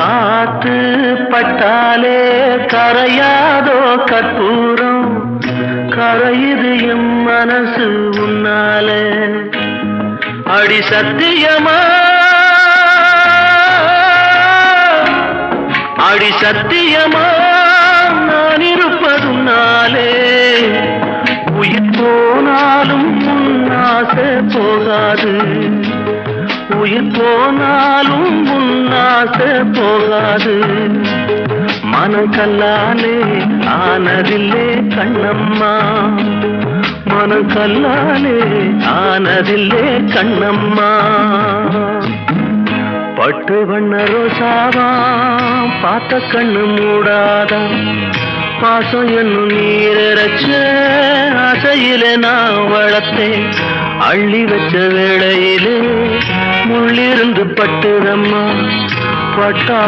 காத்து பட்டாலே கரையாதோ கற்பூரம். கரையுது எம் மனசு உன்னாலே. அடி சத்தியமா? அடி சத்தியமா? நான் இருப்பதுனாலே உயிர் போனாலும் உன்னாசை போகாது. உயிர் போனாலும் ஆசை போகாது. மனக்கல்லாலே ஆனதில்லே கண்ணம்மா. மனக்கல்லாலே ஆனதில்லே கண்ணம்மா. பட்டு வண்ண ரோசாவா பார்த்த கண்ணு மூடாதா. பாசம் என்னும் நீரச்ச அசையில நான் வளர்த்தேன். அள்ளி வச்ச வேளையிலே முள்ளிருந்து பட்டுதம்மா. பட்டா